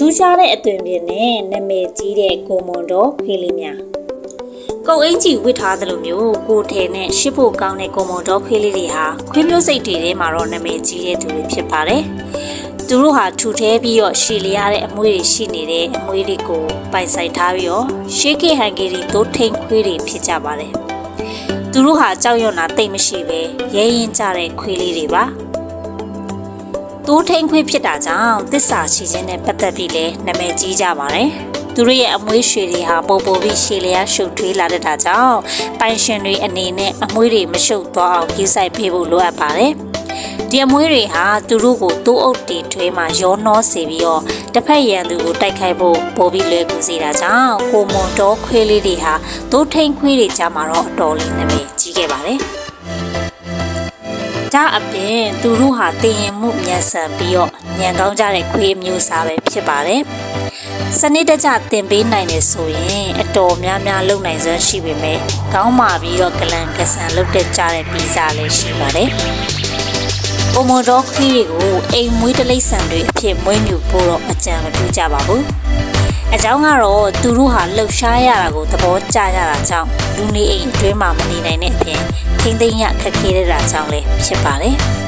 ထူးခြားတဲ့အသွင်ပြင်းနဲ့နာမည်ကြီးတဲ့ကိုမွန်တော်ခွေးလေးများကုတ်အင်ကြီးဝစ်ထားသလိုမျိုးကိုထဲနဲ့ရှစ်ဖို့ကောင်းတဲ့ကိုမွန်တော်ခွေးလေးတွေဟာခွေးမျိုးစိတ်တွေထဲမှာတော့နာမည်ကြီးတဲ့သူတွေဖြစ်ပါတယ်သူတို့ဟာထူထဲပြီးတော့ရှည်လျားတဲ့အမွေးတွေရှိနေတဲ့အမွေးတွေကိုပိုင်ဆိုင်ထားပြီးတော့ရှေးခေတ်ဟန်ဂေရီတိုးထိန်ခွေးတွေဖြစ်ကြပါတယ်သူတို့ဟာကြောက်ရွံ့တာတိတ်မရှိပဲရဲရင်ကြတဲ့ခွေးလေးတွေပါ တိုးထိန်ခွေးဖြစ်တာကြောင့်တစ္ဆာရှိခြင်းနဲ့ပတ်သက်ပြီးလည်းနာမည်ကြီးကြပါတယ်။သူတို့ရဲ့အမွေးရွှေတွေဟာပုံပုံပြီးရှည်လျားရှုပ်ထွေးလာတတ်တာကြောင့်ပိုင်ရှင်တွေအနေနဲ့အမွေးတွေမရှုပ်သွားအောင်ကြီးဆိုင်ပေးဖို့လိုအပ်ပါတယ်။ဒီအမွေးတွေဟာသူတို့ကိုတိုးအုပ်တီထွေးမှရောနှောစေပြီးတော့တစ်ဖက်ရန်သူကိုတိုက်ခိုက်ဖို့ပိုပြီးလွယ်ကူစေတာကြောင့်ကိုမွန်တော်ခွေးလေးတွေဟာတိုးထိန်ခွေးတွေကြားမှာတော့အတော်လေးနာမည်ကြီးခဲ့ပါတယ်။ ဒါအပြင်သူတို့ဟာတည်ရင်မှုမြန်ဆန်ပြီးတော့ညံကောင်းကြတဲ့ခွေးမျိုးစားပဲဖြစ်ပါတယ်။စနစ်တကျတင်ပေးနိုင်တယ်ဆိုရင်အတော်များများလုပ်နိုင်စွမ်းရှိပေမဲ့ကောင်းမာပြီးတော့ကလန်ကဆန်လုပ်တဲ့ကြတဲ့ပီဇာလည်းရှိပါတယ်။ပုံမတော်ခွေးတွေကိုအိမ်မွေးတလိမ့်ဆန်တွေအဖြစ်မွေးမြူဖို့တော့အကြံမပြုကြပါဘူး။ အကြောင်းကတော့သူတို့ဟာလှုပ်ရှားရတာကိုသဘောကျကြတာကြောင့်လူနေအိမ်အတွင်းမှာမနေနိုင်တဲ့အပြင်ထိမ့်သိမ်းရခက်ခဲတဲ့တာကြောင့်လည်းဖြစ်ပါတယ်။